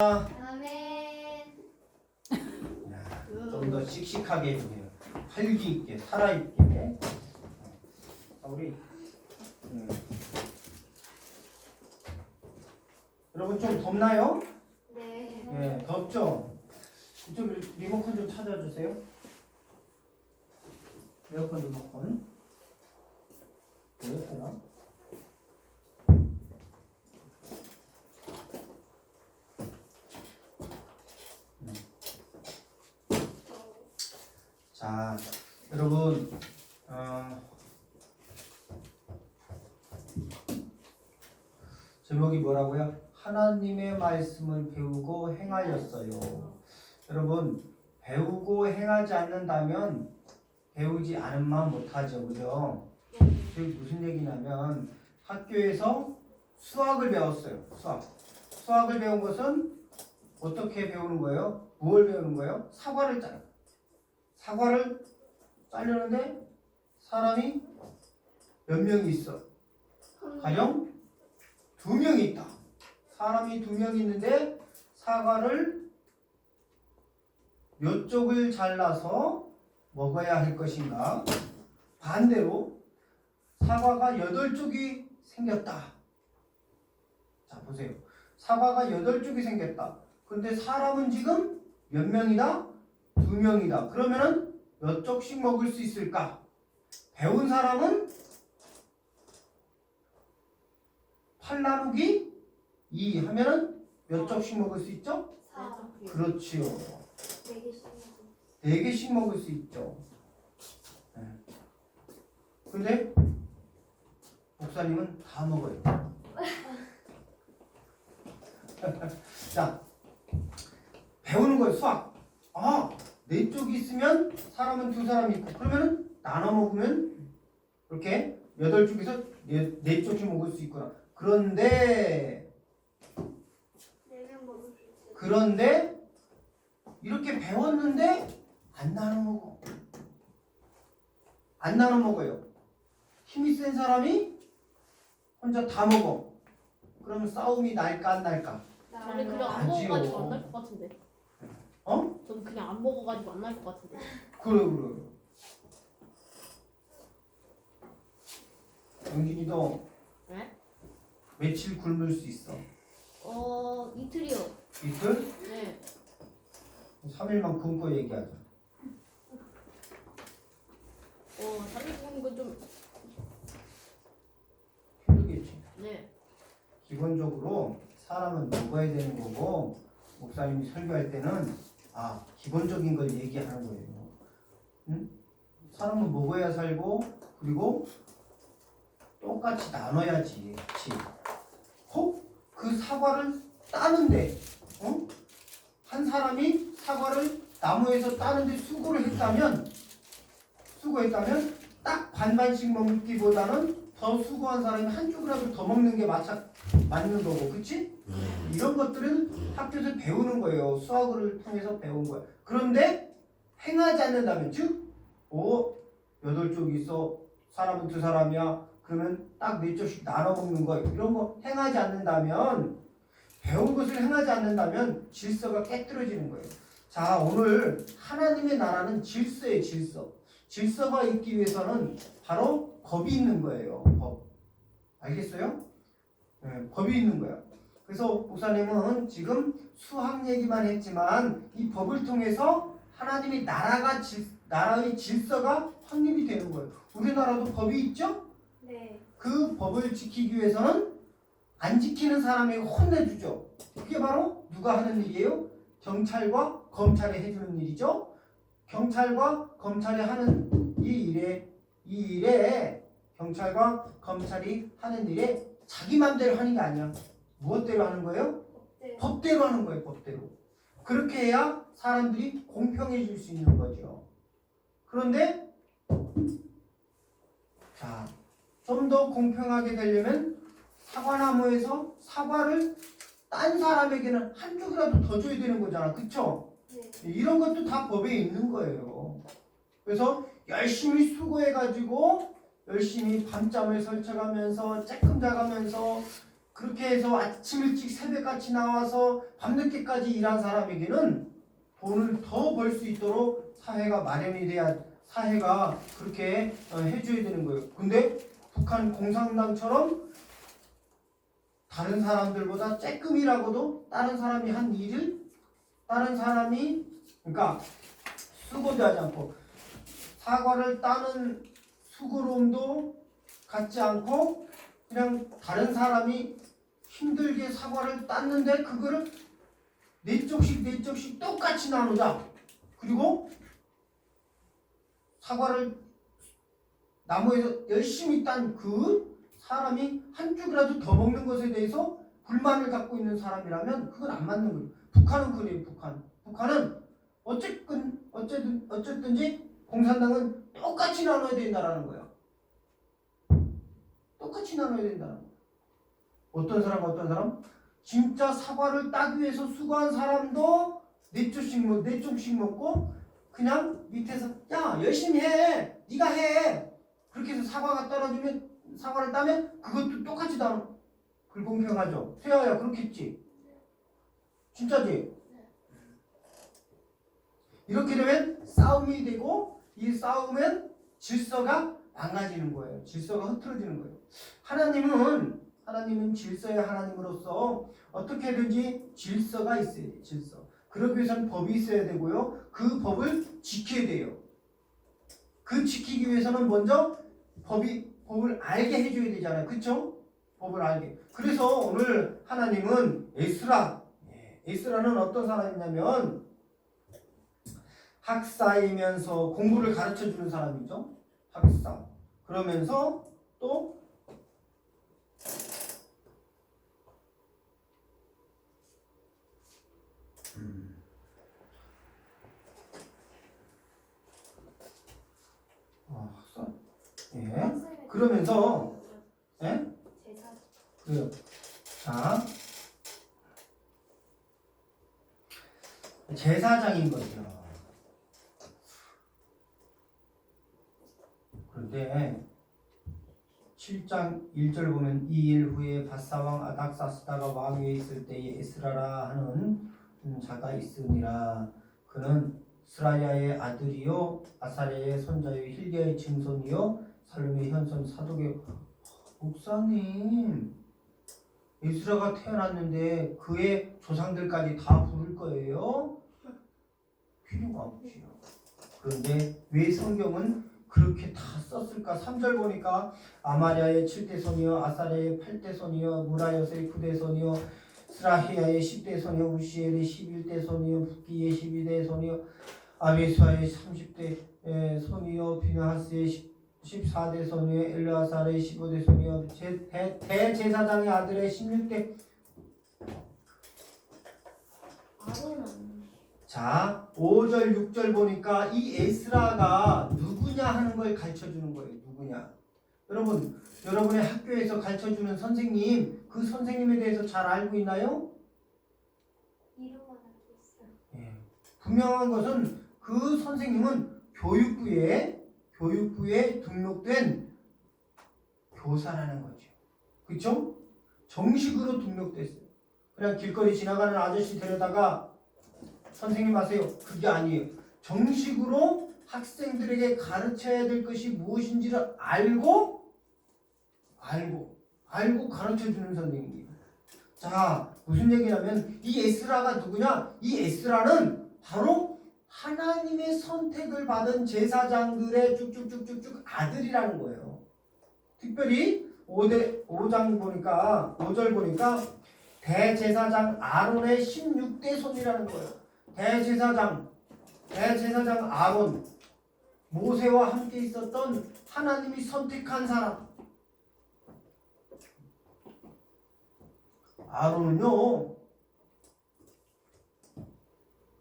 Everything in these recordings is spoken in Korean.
아멘. 좀 더 씩씩하게 해주세요. 활기 있게 살아있게. 자, 우리 음. 여러분 좀 덥나요? 네. 예, 덥죠. 이쪽 리- 리모컨 좀 찾아주세요. 에어컨 리모컨. 뭐였더 자, 여러분, 어, 제목이 뭐라고요? 하나님의 말씀을 배우고 행하였어요. 여러분, 배우고 행하지 않는다면 배우지 않은 만 못하죠, 그죠? 그게 무슨 얘기냐면 학교에서 수학을 배웠어요. 수학. 수학을 배운 것은 어떻게 배우는 거예요? 무엇을 배우는 거예요? 사과를 짜요. 사과를 짜려는데 사람이 몇 명이 있어? 가령 두 명이 있다. 사람이 두명 있는데 사과를 몇 쪽을 잘라서 먹어야 할 것인가? 반대로 사과가 여덟 쪽이 생겼다. 자 보세요. 사과가 여덟 쪽이 생겼다. 근데 사람은 지금 몇 명이다? 두 명이다. 그러면은 몇 쪽씩 먹을 수 있을까? 배운 사람은 8 나누기 2 하면은 몇 쪽씩 먹을 수 있죠? 사. 그렇지요. 네 개씩. 네 개씩 먹을 수 있죠. 네. 근데 목사님은 다 먹어요. 자, 배우는 거예요, 수학. 아, 네 쪽이 있으면 사람은 두 사람이 있고, 그러면은 나눠 먹으면 이렇게 여덟 쪽에서 네, 네 쪽씩 먹을 수 있구나. 그런데. 그런데, 이렇게 배웠는데, 안 나눠 먹어. 안 나눠 먹어요. 힘이 센 사람이 혼자 다 먹어. 그러면 싸움이 날까 안 날까? 저는 그냥 안. 먹어가지고 안날것 같은데. 어? 저는 그냥 안 먹어가지고 안 날 것 같은데. 그래 그래. 영진이도 네? 며칠 굶을 수 있어. 어 이틀이요. 이틀? 네. 3일만 굶고 얘기하자. 어 삼일 굶는 건좀 힘들겠지. 네. 기본적으로 사람은 먹어야 되는 거고 목사님이 설교할 때는 아 기본적인 걸 얘기하는 거예요. 응? 사람은 먹어야 살고 그리고 똑같이 나눠야지. 그치? 혹 그 사과를 따는데 어? 한 사람이 사과를 나무에서 따는데 수고를 했다면 수고했다면 딱 반반씩 먹기보다는 더 수고한 사람이 한 쪽이라도 더 먹는 게 맞아 맞는 거고, 그치? 이런 것들은 학교에서 배우는 거예요. 수학을 통해서 배운 거야. 그런데 행하지 않는다면, 즉, 오, 여덟 쪽 있어. 사람은 두 사람이야. 그러면 딱네 쪽씩 나눠 먹는 거. 이런 거 행하지 않는다면, 배운 것을 행하지 않는다면 질서가 깨뜨려지는 거예요. 자, 오늘 하나님의 나라는 질서의 질서. 질서가 있기 위해서는 바로 법이 있는 거예요. 법. 알겠어요? 네, 법이 있는 거야. 그래서 목사님은 지금 수학 얘기만 했지만 이 법을 통해서 하나님의 나라가 질, 나라의 질서가 확립이 되는 거예요. 우리나라도 법이 있죠? 네. 그 법을 지키기 위해서는 안 지키는 사람에게 혼내주죠. 그게 바로 누가 하는 일이에요? 경찰과 검찰이 해주는 일이죠. 경찰과 검찰이 하는 이 일에 이 일에 경찰과 검찰이 하는 일에 자기 맘대로 하는 게 아니야. 무엇대로 하는 거예요? 네. 법대로 하는 거예요. 법대로. 그렇게 해야 사람들이 공평해질 수 있는 거죠. 그런데 자, 좀 더 공평하게 되려면 사과나무에서 사과를 딴 사람에게는 한 쪽이라도 더 줘야 되는 거잖아. 그쵸? 네. 이런 것도 다 법에 있는 거예요. 그래서 열심히 수고해가지고 열심히 밤잠을 설쳐가면서 쬐끔 자가면서 그렇게 해서 아침 일찍 새벽같이 나와서 밤늦게까지 일한 사람에게는 돈을 더 벌 수 있도록 사회가 마련이 돼야 사회가 그렇게 어, 해줘야 되는 거예요. 근데 북한 공산당처럼 다른 사람들보다 쬐끔이라고도 다른 사람이 한 일을 다른 사람이 그러니까 수고도 하지 않고 사과를 따는 수고로움도 갖지 않고 그냥 다른 사람이 힘들게 사과를 땄는데 그거를 네 쪽씩 네 쪽씩 똑같이 나누자. 그리고 사과를 나무에서 열심히 딴 그 사람이 한 쪽이라도 더 먹는 것에 대해서 불만을 갖고 있는 사람이라면 그건 안 맞는 거예요. 북한은 그래요. 북한. 북한은 어쨌든 어쨌든 어쨌든지 공산당은 똑같이 나눠야 된다라는 거야. 똑같이 나눠야 된다는 거야. 어떤 사람 어떤 사람? 진짜 사과를 따기 위해서 수고한 사람도 네 쪽씩 먹, 네 쪽씩 먹고 그냥 밑에서 야 열심히 해, 네가 해. 그렇게 해서 사과가 떨어지면 사과를 따면 그것도 똑같이 나눠. 불공평하죠. 세아야 그렇겠지. 진짜지. 이렇게 되면 싸움이 되고 이 싸움은 질서가 망가지는 거예요. 질서가 흐트러지는 거예요. 하나님은 하나님은 질서의 하나님으로서 어떻게든지 질서가 있어야 돼요. 질서. 그러기 위해서는 법이 있어야 되고요. 그 법을 지켜야 돼요. 그 지키기 위해서는 먼저 법이 법을 알게 해줘야 되잖아요. 그렇죠? 법을 알게. 그래서 오늘 하나님은 에스라, 예, 에스라는 어떤 사람이냐면 학사이면서 공부를 가르쳐 주는 사람이죠. 학사. 그러면서 또 아, 학사. 예. 그러면서 예? 그래요. 자, 제사장인 거죠. 그런데 7장 1절 보면 이 일 후에 바사왕 아닥사스다가 왕위에 있을 때에 에스라라 하는 음, 자가 있으니라 그는 스라야의 아들이요 아사랴의 손자요 힐기야의 증손이요 살룸의 현손 사독의 목사님 에스라가 태어났는데 그의 조상들까지 다 부를 거예요? 필요가 없지요. 그런데 왜 성경은 그렇게 다 썼을까? 3절 보니까 아마리아의 7대 손이요 아사랴의 8대 손이요 무라요스의 9대 손이요 스라히아의 10대 손이요 우시엘의 11대 손이요 북기의 12대 손이요 아비수아의 30대 손이요 비나하스의 14대 손이요 엘르아살의 15대 손이요 제- 대- 대제사장의 아들의 16대 아론은 자 5절 6절 보니까 이 에스라가 누구 냐 하는 걸 가르쳐 주는 거예요 누구냐 여러분 여러분의 학교에서 가르쳐 주는 선생님 그 선생님에 대해서 잘 알고 있나요? 이름만 알고 있어요. 예. 분명한 것은 그 선생님은 교육부에 교육부에 등록된 교사라는 거죠. 그렇죠? 정식으로 등록됐어요. 그냥 길거리 지나가는 아저씨 데려다가 선생님 하세요. 그게 아니에요. 정식으로 학생들에게 가르쳐야 될 것이 무엇인지를 알고 알고 알고 가르쳐 주는 선생님이에요. 자, 무슨 얘기냐면 이 에스라가 누구냐? 이 에스라는 바로 하나님의 선택을 받은 제사장들의 쭉쭉쭉쭉쭉 아들이라는 거예요. 특별히 5대 5장 보니까 5절 보니까 대제사장 아론의 16대 손이라는 거예요. 대제사장 대제사장 아론 모세와 함께 있었던 하나님이 선택한 사람. 아론은요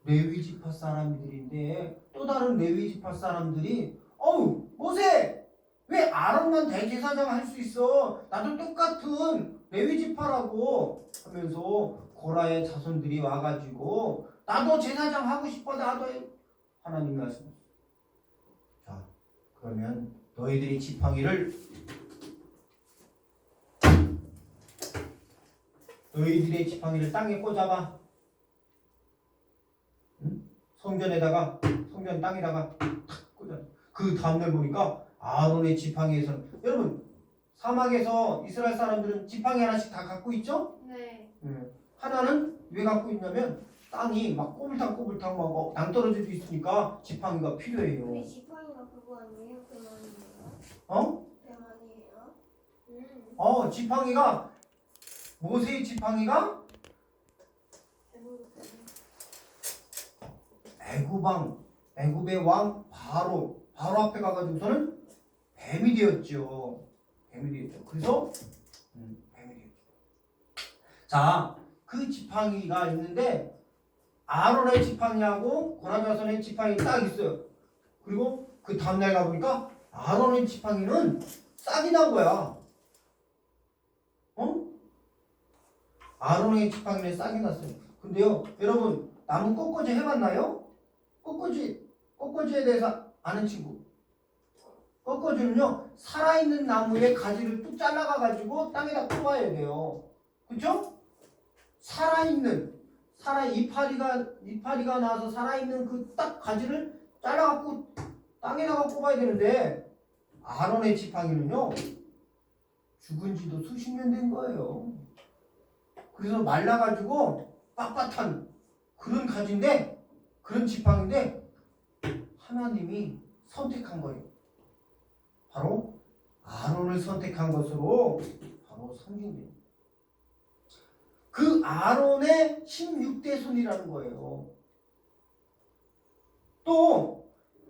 레위 지파 사람들인데 또 다른 레위 지파 사람들이 어우 모세! 왜 아론만 대제사장 할 수 있어? 나도 똑같은 레위 지파라고 하면서 고라의 자손들이 와가지고 나도 제사장 하고 싶어 나도 해. 하나님 말씀. 자 그러면 너희들이 지팡이를 너희들의 지팡이를 땅에 꽂아봐. 응? 성전에다가 성전 땅에다가 탁 꽂아. 그 다음날 보니까 아론의 지팡이에서는 여러분 사막에서 이스라엘 사람들은 지팡이 하나씩 다 갖고 있죠? 네. 음. 하나는 왜 갖고 있냐면 땅이 막 꼬불탕 꼬불탕 막 어, 낭떠러지도 있으니까 지팡이가 필요해요. 우리 지팡이가 그거 아니에요? 대만이에요? 어? 음. 어 지팡이가 모세의 지팡이가 애굽왕 애굽의 왕 바로 바로 앞에 가가지고서는 뱀이 되었죠. 뱀이 되었죠. 그래서 음, 뱀이 되었죠. 자 그 지팡이가 있는데 아론의 지팡이하고 고라자손의 지팡이 딱 있어요. 그리고 그 다음날 가보니까 아론의 지팡이는 싹이 난 거야. 어? 아론의 지팡이는 싹이 났어요. 근데요, 여러분 나무 꺾어지 해봤나요? 꺾어지, 꺾어지에 대해서 아는 친구. 꺾어지는요, 살아있는 나무의 가지를 뚝 잘라가가지고 땅에다 꼽아야 돼요. 그쵸? 살아있는, 살아, 이파리가, 이파리가 나서 살아있는 그 딱 가지를 잘라갖고 땅에다가 꼽아야 되는데, 아론의 지팡이는요, 죽은 지도 수십 년 된 거예요. 그래서 말라가지고 빳빳한 그런 가지인데 그런 지팡인데 하나님이 선택한 거예요. 바로 아론을 선택한 것으로 바로 상징돼요. 그 아론의 16대 손이라는 거예요. 또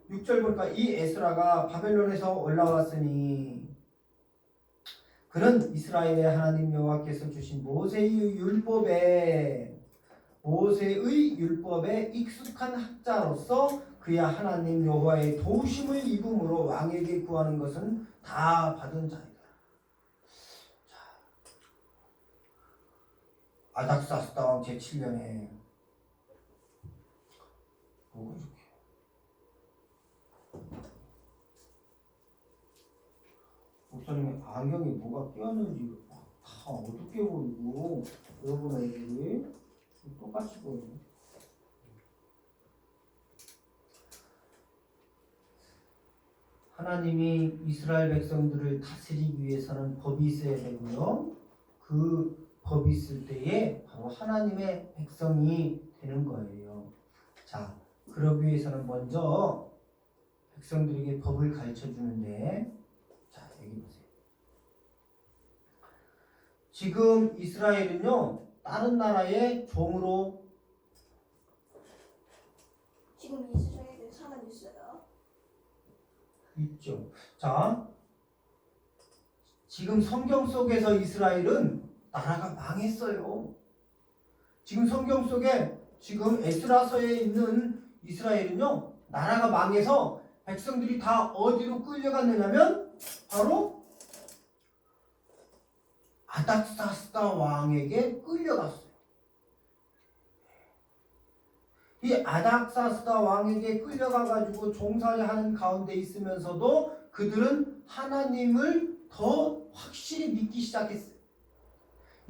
6절 보니까 이 에스라가 바벨론에서 올라왔으니 그는 이스라엘의 하나님 여호와께서 주신 모세의 율법에 모세의 율법에 익숙한 학자로서 그야 하나님 여호와의 도우심을 입음으로 왕에게 구하는 것은 다 받은 자이다. 자, 아닥사스다 왕 제7년에 뭐 이렇게 목사님 안경에 뭐가 끼었는지 다 어둡게 보이고 여러분 얼굴이 똑같이 보이네. 하나님이 이스라엘 백성들을 다스리기 위해서는 법이 있어야 되고요. 그 법이 있을 때에 바로 하나님의 백성이 되는 거예요. 자, 그러기 위해서는 먼저 백성들에게 법을 가르쳐 주는데 자, 여기 보세요. 지금 이스라엘은요, 다른 나라의 종으로 지금 이스라엘에 사람 있어요? 있죠. 자, 지금 성경 속에서 이스라엘은 나라가 망했어요. 지금 성경 속에 지금 에스라서에 있는 이스라엘은요, 나라가 망해서 백성들이 다 어디로 끌려갔느냐면 바로 아닥사스다 왕에게 끌려갔어요. 이 아닥사스다 왕에게 끌려가가지고 종살이 하는 가운데 있으면서도 그들은 하나님을 더 확실히 믿기 시작했어요.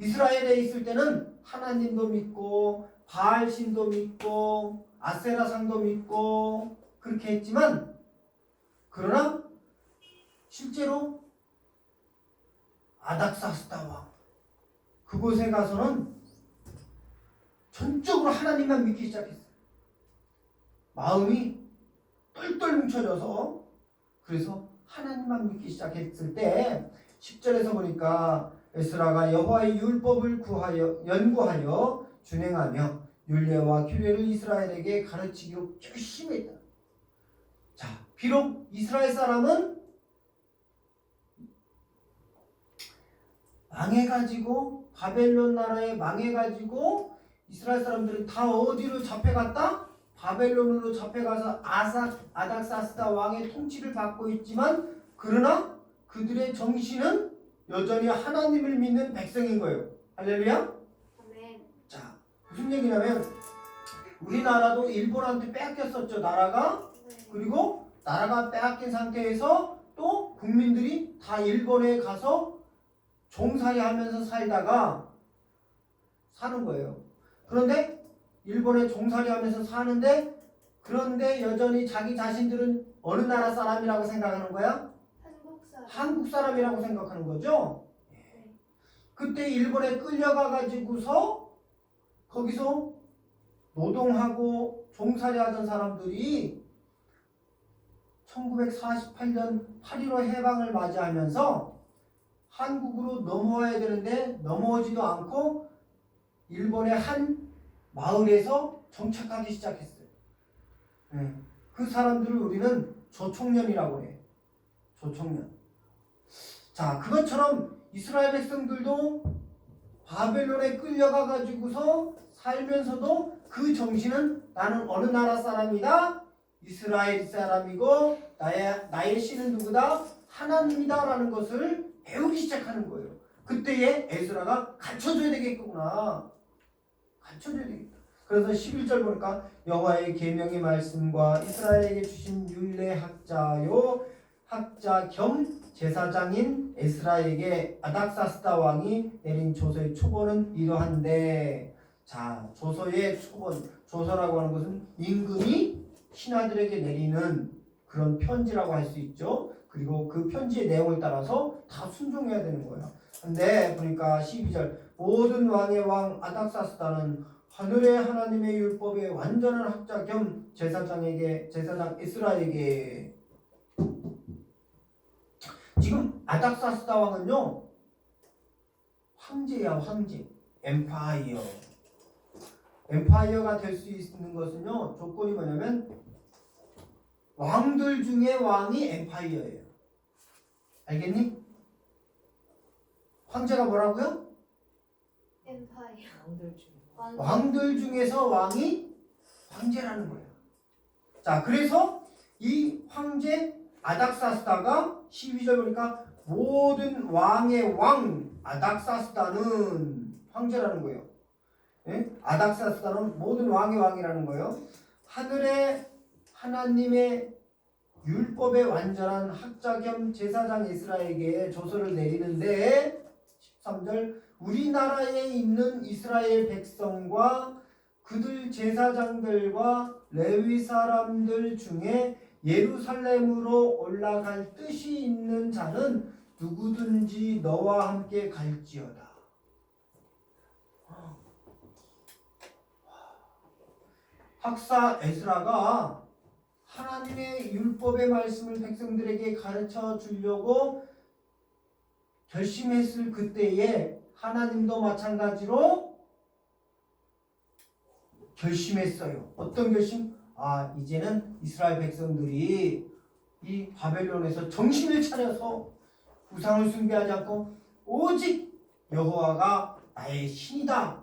이스라엘에 있을 때는 하나님도 믿고 바알신도 믿고 아세라상도 믿고 그렇게 했지만 그러나 실제로 아닥사스다 왕 그곳에 가서는 전적으로 하나님만 믿기 시작했어요. 마음이 똘똘 뭉쳐져서 그래서 하나님만 믿기 시작했을 때 10절에서 보니까 에스라가 여호와의 율법을 구하여 연구하여 준행하며 율례와 규례를 이스라엘에게 가르치기로 결심했다. 자, 비록 이스라엘 사람은 망해가지고 바벨론 나라에 망해가지고 이스라엘 사람들은 다 어디로 잡혀갔다? 바벨론으로 잡혀가서 아사 아닥사스다 왕의 통치를 받고 있지만 그러나 그들의 정신은 여전히 하나님을 믿는 백성인 거예요. 할렐루야. 자 무슨 얘기냐면 우리나라도 일본한테 뺏겼었죠 나라가 네. 그리고 나라가 빼앗긴 상태에서 또 국민들이 다 일본에 가서 종살이 하면서 살다가 사는 거예요. 그런데 일본에 종살이 하면서 사는데 그런데 여전히 자기 자신들은 어느 나라 사람이라고 생각하는 거야? 한국 사람. 한국 사람이라고 생각하는 거죠. 그때 일본에 끌려가 가지고서 거기서 노동하고 종살이 하던 사람들이 1948년 8.15 해방을 맞이하면서 한국으로 넘어와야 되는데 넘어오지도 않고 일본의 한 마을에서 정착하기 시작했어요. 예, 그 사람들을 우리는 조총련이라고 해. 조총련. 자, 그것처럼 이스라엘 백성들도 바벨론에 끌려가 가지고서 살면서도 그 정신은 나는 어느 나라 사람이다? 이스라엘 사람이고 나의 나의 신은 누구다? 하나님이다라는 것을 배우기 시작하는 거예요. 그때에 에스라가 갖춰줘야 되겠구나. 갖춰줘야 되겠다. 그래서 11절 보니까 여호와의 계명의 말씀과 이스라엘에게 주신 율례 학자요 학자 겸 제사장인 에스라에게 아닥사스다 왕이 내린 조서의 초본은 이러한데 자 조서의 초본 조서라고 하는 것은 임금이 신하들에게 내리는 그런 편지라고 할 수 있죠. 그리고 그 편지의 내용을 따라서 다 순종해야 되는 거예요. 근데 보니까 12절 모든 왕의 왕 아닥사스다는 하늘의 하나님의 율법의 완전한 학자 겸 제사장에게 제사장 에스라에게. 지금 아닥사스다 왕은요 황제야 황제. 엠파이어 엠파이어가 될 수 있는 것은요 조건이 뭐냐면 왕들 중에 왕이 엠파이어예요 알겠니? 황제가 뭐라고요? 엠파이어. 왕들 중에. 왕. 왕들 중에서 왕이 황제라는 거예요. 자, 그래서 이 황제 아닥사스다가 12절 보니까 모든 왕의 왕 아닥사스다는 황제라는 거예요. 예? 아닥사스다는 모든 왕의 왕이라는 거예요. 하늘의 하나님의 율법의 완전한 학자 겸 제사장 이스라엘에게 조서를 내리는데 13절 우리나라에 있는 이스라엘 백성과 그들 제사장들과 레위 사람들 중에 예루살렘으로 올라갈 뜻이 있는 자는 누구든지 너와 함께 갈지어다. 학사 에스라가 하나님의 율법의 말씀을 백성들에게 가르쳐 주려고 결심했을 그때에 하나님도 마찬가지로 결심했어요. 어떤 결심? 아, 이제는 이스라엘 백성들이 이 바벨론에서 정신을 차려서 우상을 숭배하지 않고 오직 여호와가 나의 신이다.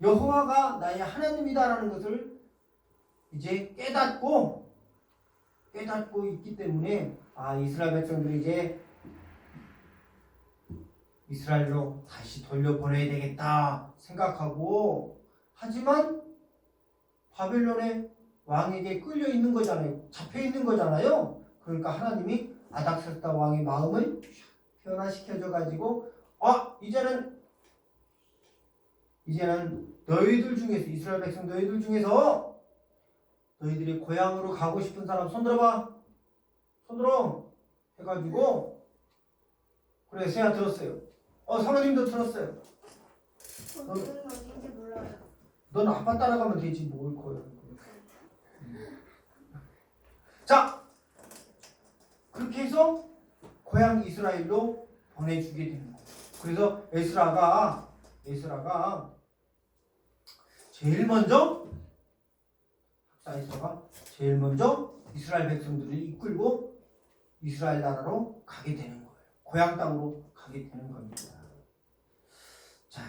여호와가 나의 하나님이다라는 것을 이제 깨닫고 깨닫고 있기 때문에 아 이스라엘 백성들이 이제 이스라엘로 다시 돌려보내야 되겠다 생각하고 하지만 바벨론의 왕에게 끌려 있는 거잖아요. 잡혀 있는 거잖아요. 그러니까 하나님이 아닥사스다 왕의 마음을 변화시켜줘 가지고 아 이제는 이제는 너희들 중에서 이스라엘 백성 너희들 중에서 너희들이 고향으로 가고 싶은 사람 손 들어봐. 손 들어. 해가지고 그래 세아 들었어요. 어 사모님도 들었어요. 저는 어딘지 몰라요. 넌 아빠 따라가면 되지 뭘 거야. 자 그렇게 해서 고향 이스라엘로 보내주게 되는 거예요. 그래서 에스라가 에스라가 제일 먼저 학 사 에스라가 제일 먼저 이스라엘 백성들을 이끌고 이스라엘 나라로 가게 되는 거예요. 고향 땅으로 가게 되는 겁니다. 자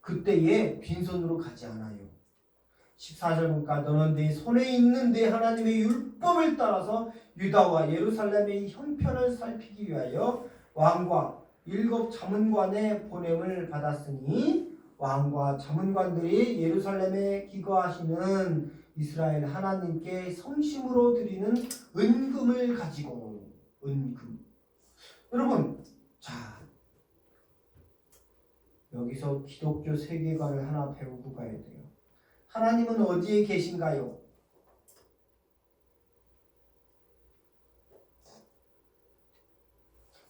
그때에 빈손으로 가지 않아요. 14절 보니까 너는 내 손에 있는 내 하나님의 율법을 따라서 유다와 예루살렘의 형편을 살피기 위하여 왕과 일곱 자문관의 보냄을 받았으니 왕과 자문관들이 예루살렘에 기거하시는 이스라엘 하나님께 성심으로 드리는 은금을 가지고 은금 여러분 자 여기서 기독교 세계관을 하나 배우고 가야 돼요. 하나님은 어디에 계신가요?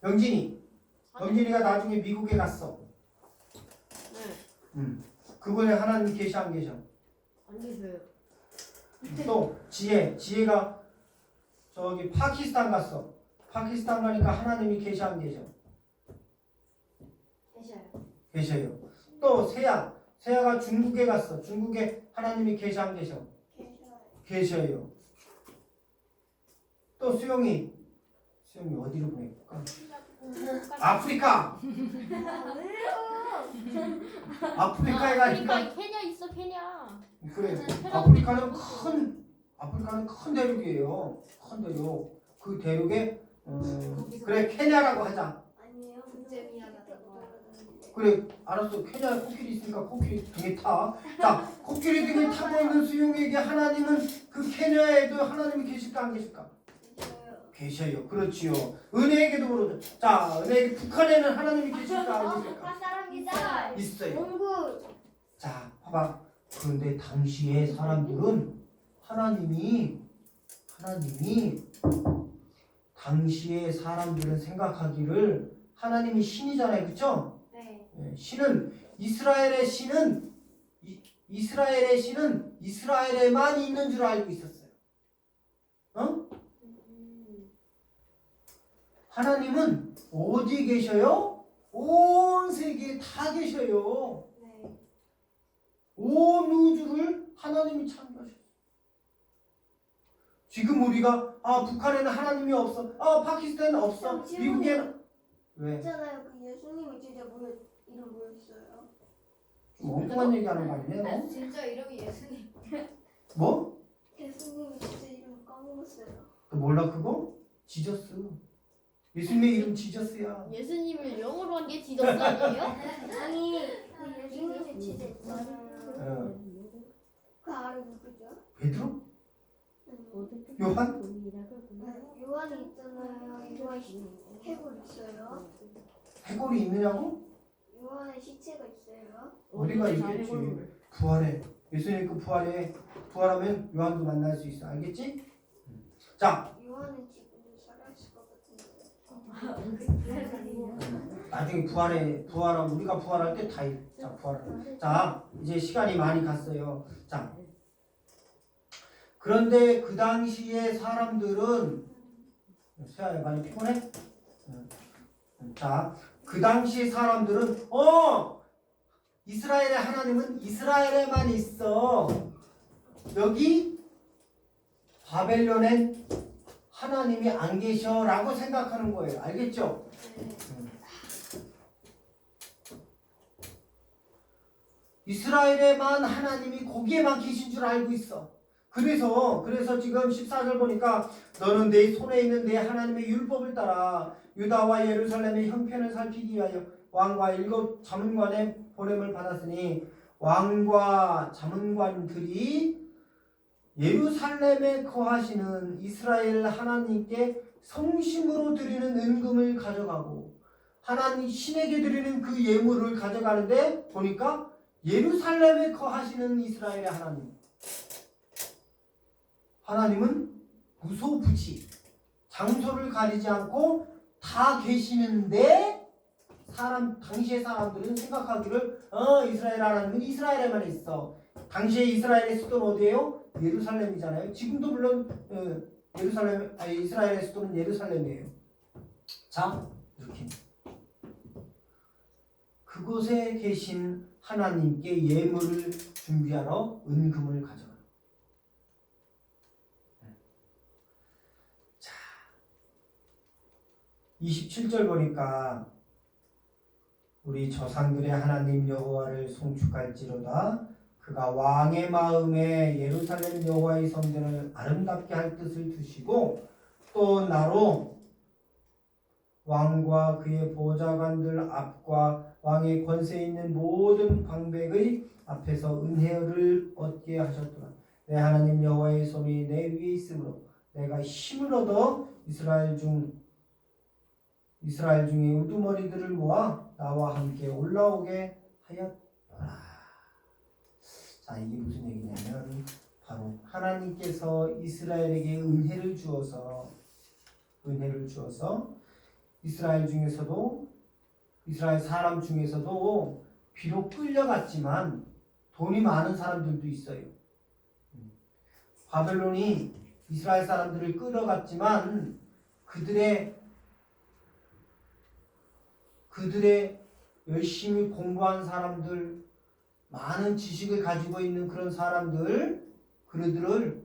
영진이, 영진이가 나중에 미국에 갔어. 네. 음. 그분의 하나님 계시 안 계셔? 안 계세요. 또 지혜, 지혜가 저기 파키스탄 갔어. 파키스탄 가니까 하나님이 계시 안 계셔? 계셔요. 계셔요. 또 세야, 세야가 중국에 갔어. 중국에 하나님이 계시 안 계셔? 계셔요. 계셔요. 또 수영이, 수영이 어디로 보낼까? 아프리카, 아프리카에 가니까 아프리카 케냐 있어 케냐. 그래. 아프리카는 큰 아프리카는 큰 대륙이에요. 큰 대륙. 그 대륙에 음, 그래 케냐라고 하자. 아니에요. 문제 미안하다. 그래 알았어. 케냐에 코끼리 있으니까 코끼리 등에 타. 자 코끼리 등에 타고 있는 수용에게 하나님은 그 케냐에도 하나님이 계실까 안 계실까? 계셔요. 그렇지요. 은혜에게도 그러죠. 자 은혜에게 북한에는 하나님이 계실까 안 계실까? 아 사람이다. 있어요. 농구. 자, 봐봐. 그런데 당시에 사람들은 하나님이 하나님이 당시에 사람들은 생각하기를 하나님이 신이잖아요, 그렇죠? 네. 신은 이스라엘의 신은 이, 이스라엘의 신은 이스라엘에만 있는 줄 알고 있었어요. 어? 하나님은 어디 계셔요? 온 세계에 다 계셔요. 네. 온 우주를 하나님이 창조하셨어요. 지금 우리가 아 북한에는 하나님이 없어, 아 파키스탄에는 없어, 형, 지금- 미국에는 왜? 있잖아요. 그 예수님이 진짜 뭐였 이름 뭐였어요? 좀 엉뚱한 얘기하는 거 아니냐? 너? 진짜 이름이 예수님. 뭐? 예수님이 진짜 이름 까먹었어요. 너 몰라 그거? 지저스. 예수님의 이름 지저스야. 예수님을 영어로 한 게 지저스 아니에요? 아니 그 예수님이 진짜 있잖아요. 어. 그 아래 누구죠? 베드로? 아니, 요한? 네, 요한이 있잖아요. 요한 해골 있어요. 해골이 있느냐고? 요한의 시체가 있어요. 어디가 있겠지. 부활해. 예수님 그 부활해. 부활하면 요한도 만날 수 있어. 알겠지? 자, 요한은 지금 살아있을 것 같은데. 나중에 부활해. 부활하면 우리가 부활할 때다 있. 자, 부활. 자, 이제 시간이 많이 갔어요. 자, 그런데 그 당시에 사람들은 세아야 많이 피곤해? 응. 자, 그 당시 사람들은 어 이스라엘의 하나님은 이스라엘에만 있어. 여기 바벨론엔 하나님이 안 계셔라고 생각하는 거예요. 알겠죠? 네. 이스라엘에만 하나님이 거기에만 계신 줄 알고 있어. 그래서 그래서 지금 14절 보니까 너는 내 손에 있는 내 하나님의 율법을 따라 유다와 예루살렘의 형편을 살피기 위하여 왕과 일곱 자문관의 보냄을 받았으니 왕과 자문관들이 예루살렘에 거하시는 이스라엘 하나님께 성심으로 드리는 은금을 가져가고 하나님 신에게 드리는 그 예물을 가져가는데 보니까 예루살렘에 거하시는 이스라엘의 하나님. 하나님은 무소부지 장소를 가리지 않고 다 계시는데 사람 당시의 사람들은 생각하기를 어 이스라엘 하나님은 이스라엘에만 있어. 당시에 이스라엘의 수도는 어디예요? 예루살렘이잖아요. 지금도 물론 어, 예루살렘 아니 이스라엘의 수도는 예루살렘이에요. 자 이렇게 그곳에 계신 하나님께 예물을 준비하러 은금을 가져가. 자, 27절 보니까 우리 조상들의 하나님 여호와를 송축할지로다. 그가 왕의 마음에 예루살렘 여호와의 성전을 아름답게 할 뜻을 두시고 또 나로 왕과 그의 보좌관들 앞과 왕의 권세 있는 모든 방백의 앞에서 은혜를 얻게 하셨더라. 내 하나님 여호와의 손이 내 위에 있으므로 내가 힘을 얻어 이스라엘 중 이스라엘 중에 우두머리들을 모아 나와 함께 올라오게 하였더라. 자, 이게 무슨 얘기냐면 바로 하나님께서 이스라엘에게 은혜를 주어서 은혜를 주어서 이스라엘 중에서도 이스라엘 사람 중에서도 비록 끌려갔지만 돈이 많은 사람들도 있어요. 바벨론이 이스라엘 사람들을 끌어갔지만 그들의 그들의 열심히 공부한 사람들 많은 지식을 가지고 있는 그런 사람들 그들을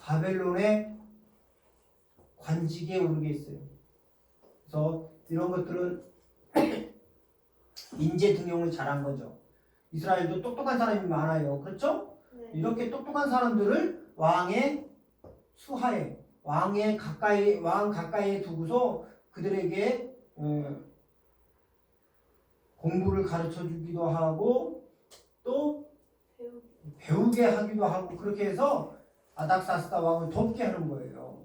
바벨론의 관직에 오르게 했어요. 그래서 이런 것들은 인재 등용을 잘한 거죠. 이스라엘도 똑똑한 사람이 많아요. 그렇죠? 네. 이렇게 똑똑한 사람들을 왕의 수하에 왕의 가까이 왕 가까이에 두고서 그들에게 어, 공부를 가르쳐 주기도 하고 또 배우. 배우게 하기도 하고 그렇게 해서 아닥사스다 왕을 돕게 하는 거예요.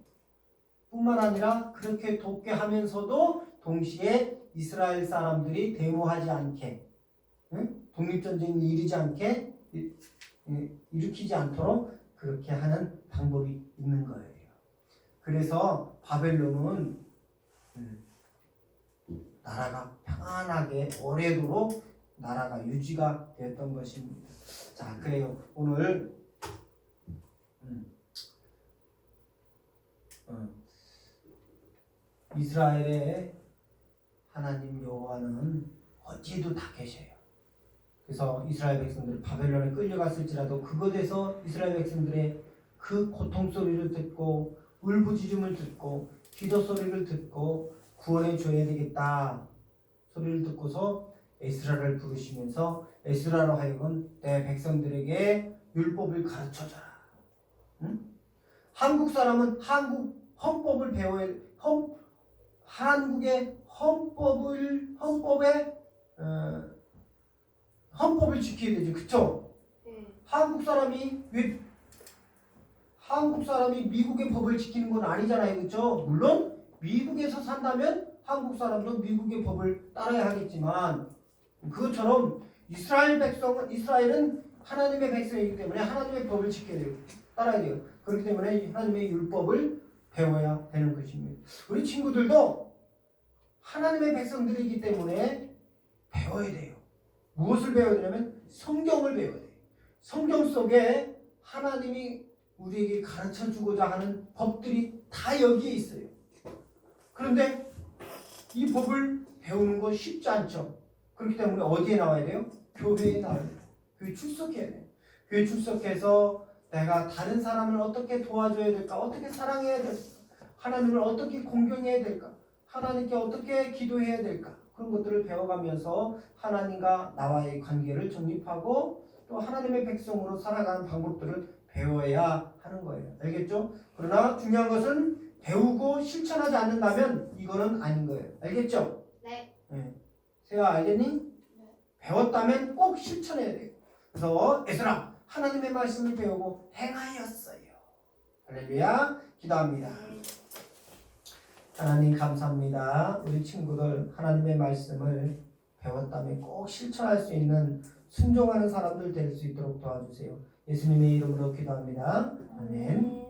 뿐만 아니라 그렇게 돕게 하면서도 동시에 이스라엘 사람들이 데모하지 않게 응? 독립전쟁이 일이지 않게 일으키지 않도록 그렇게 하는 방법이 있는 거예요. 그래서 바벨론은 음, 나라가 평안하게 오래도록 나라가 유지가 되었던 것입니다. 자, 그래요. 오늘 음, 어, 이스라엘의 하나님 여호와는 어디에도 다 계셔요. 그래서 이스라엘 백성들이 바벨론에 끌려갔을지라도 그곳에서 이스라엘 백성들의 그 고통 소리를 듣고 울부짖음을 듣고 기도 소리를 듣고 구원해 줘야 되겠다 소리를 듣고서 에스라를 부르시면서 에스라로 하여금 내 백성들에게 율법을 가르쳐줘라. 응? 한국 사람은 한국 헌법을 배워야 헌 한국의 헌법을 헌법에 어, 헌법을 지켜야 되죠, 그쵸? 네. 한국 사람이 왜 한국 사람이 미국의 법을 지키는 건 아니잖아요, 그렇죠? 물론 미국에서 산다면 한국 사람도 미국의 법을 따라야 하겠지만 그것처럼 이스라엘 백성은 이스라엘은 하나님의 백성이기 때문에 하나님의 법을 지켜야 돼요, 따라야 돼요. 그렇기 때문에 하나님의 율법을 배워야 되는 것입니다. 우리 친구들도 하나님의 백성들이기 때문에 배워야 돼요. 무엇을 배워야 되냐면 성경을 배워야 돼요. 성경 속에 하나님이 우리에게 가르쳐 주고자 하는 법들이 다 여기에 있어요. 그런데 이 법을 배우는 거 쉽지 않죠. 그렇기 때문에 어디에 나와야 돼요? 교회에 나와야 돼요. 교회 출석해야 돼요. 교회 출석해서 내가 다른 사람을 어떻게 도와줘야 될까? 어떻게 사랑해야 될까? 하나님을 어떻게 공경해야 될까? 하나님께 어떻게 기도해야 될까? 그런 것들을 배워가면서 하나님과 나와의 관계를 정립하고 또 하나님의 백성으로 살아가는 방법들을 배워야 하는 거예요. 알겠죠? 그러나 중요한 것은 배우고 실천하지 않는다면 이거는 아닌 거예요. 알겠죠? 네. 세아 알겠니? 배웠다면 꼭 실천해야 돼요. 그래서 에스라 하나님의 말씀을 배우고 행하였어요. 할렐루야 기도합니다. 하나님 감사합니다. 우리 친구들 하나님의 말씀을 배웠다면 꼭 실천할 수 있는 순종하는 사람들 될 수 있도록 도와주세요. 예수님의 이름으로 기도합니다. 아멘.